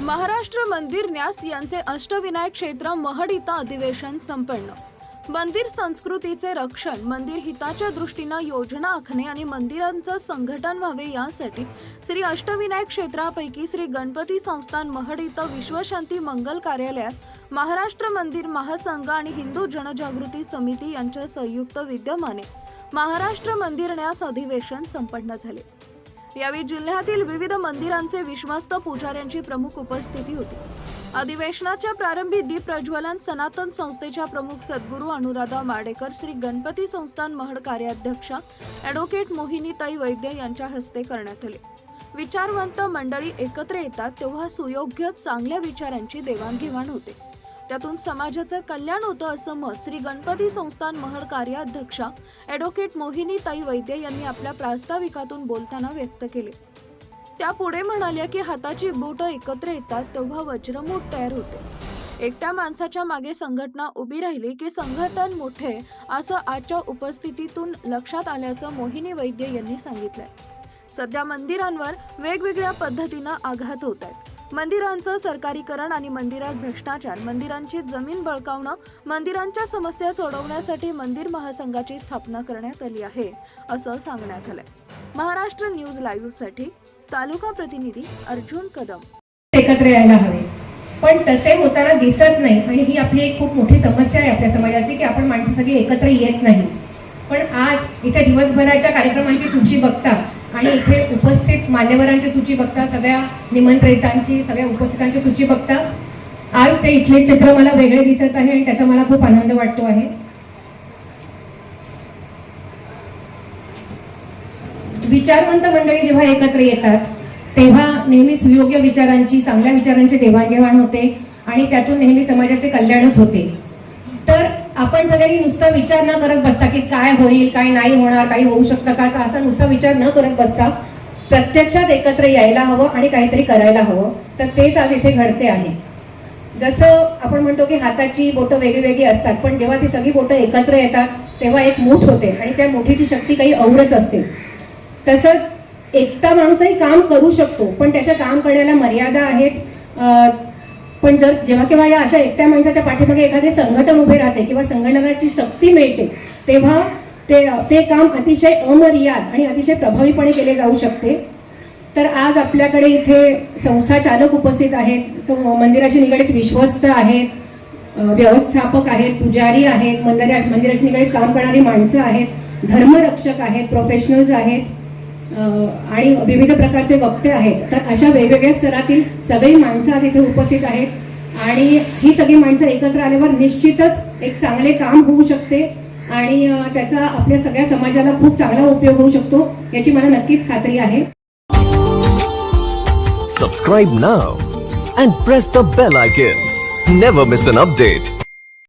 महाराष्ट्र मंदिर न्यास यांचे अष्टविनायक क्षेत्र महड इथं अधिवेशन संपन्न. मंदिर संस्कृतीचे रक्षण मंदिर हिताच्या दृष्टीनं योजना आखणे आणि मंदिरांचं संघटन व्हावे यासाठी श्री अष्टविनायक क्षेत्रापैकी श्री गणपती संस्थान महड इथं विश्वशांती मंगल कार्यालयात महाराष्ट्र मंदिर महासंघ आणि हिंदू जनजागृती समिती यांच्या संयुक्त विद्यमाने महाराष्ट्र मंदिर न्यास अधिवेशन संपन्न झाले. यावेळी जिल्ह्यातील विविध मंदिरांचे विश्वस्त पुजाऱ्यांची प्रमुख उपस्थिती होती. अधिवेशनाच्या प्रारंभी दीप प्रज्वलन सनातन संस्थेच्या प्रमुख सद्गुरू अनुराधा माडेकर श्री गणपती संस्थान महड कार्याध्यक्षा ॲडव्होकेट मोहिनीताई वैद्य यांच्या हस्ते करण्यात आले. विचारवंत मंडळी एकत्र येतात तेव्हा सुयोग्य चांगल्या विचारांची देवाणघेवाण होते. त्यातून समाजाचं कल्याण होतं असं मत श्री गणपती संस्थान महड कार्याध्यक्षा ॲडव्होकेट मोहिनीताई वैद्य यांनी आपल्या प्रास्ताविकातून बोलताना व्यक्त केले. त्या पुढे म्हणाल्या की हाताची बोट एकत्र येतात तेव्हा वज्रमूठ तयार होते. एकट्या माणसाच्या मागे संघटना उभी राहिली की संघटन मोठे असं आजच्या उपस्थितीतून लक्षात आल्याचं मोहिनी वैद्य यांनी सांगितलंय. सध्या मंदिरांवर वेगवेगळ्या पद्धतीनं आघात होत आहेत. मंदिरांचं सरकारीकरण आणि मंदिरात भ्रष्टाचार मंदिरांची जमीन बळकावणं मंदिरांच्या समस्या सोडवण्यासाठी मंदिर महासंघाची स्थापना करण्यात आली आहे असं सांगण्यात आलंय. महाराष्ट्र न्यूज लाईव्हसाठी तालुका प्रतिनिधी अर्जुन कदम. एकत्र यायला हवे. पण तसे होताना दिसत नाही आणि ही आपली एक खूप मोठी समस्या आहे आपल्या समाजाची की आपण माणसं सगळी एकत्र येत नाही. पण आज इथे दिवसभराच्या कार्यक्रमांची सूची बघता आणि इथे उपस्थित मान्यवरांची सूची बघता सगळ्या निमंत्रितांची सगळ्या उपस्थितांची सूची बघता. आज ते इथले चित्र मला वेगळे दिसत आहे आणि त्याचा मला खूप आनंद वाटतो आहे. विचारवंत मंडळी जेव्हा एकत्र येतात तेव्हा नेहमी सुयोग्य विचारांची चांगल्या विचारांची देवाणघेवाण होते आणि त्यातून नेहमी समाजाचे कल्याणच होते. आपण सगळ्यांनी नुसता विचार न करत बसता की काय होईल काय नाही होणार काही होऊ शकतं का का असा नुसता विचार न करत बसता प्रत्यक्षात एकत्र यायला हवं आणि काहीतरी करायला हवं. तर तेच आज इथे घडते आहे. जसं आपण म्हणतो की हाताची बोटं वेगळी वेगळी असतात पण जेव्हा ती सगळी बोटं एकत्र येतात तेव्हा एक मूठ होते आणि त्या मुठीची शक्ती काही औरच असते. तसंच एकटा माणूसही काम करू शकतो पण त्याच्या काम करण्याला मर्यादा आहेत. पण जर जेव्हा केव्हा या अशा एकट्या माणसाच्या पाठीमागे एखादे संघटन उभे राहते किंवा संघटनाची शक्ती मिळते तेव्हा ते ते काम अतिशय अमर्याद आणि अतिशय प्रभावीपणे केले जाऊ शकते. तर आज आपल्याकडे इथे संस्था चालक उपस्थित आहेत मंदिराशी निगडीत विश्वस्त आहेत व्यवस्थापक आहेत पुजारी आहेत मंदिरा मंदिराशी निगडीत काम करणारी माणसं आहेत धर्मरक्षक आहेत प्रोफेशनल्स आहेत. आणि विविध प्रकारचे वक्ते आहेत. तर अशा वेगवेगळ्या स्तरातील सगळी माणसं आज इथे उपस्थित आहेत. आणि ही सगळी माणसं एकत्र आल्यावर निश्चितच एक चांगले काम होऊ शकते. आणि त्याचा आपल्या सगळ्या समाजाला खूप चांगला उपयोग होऊ शकतो याची मला नक्कीच खात्री आहे. Subscribe now and press the bell icon never miss an update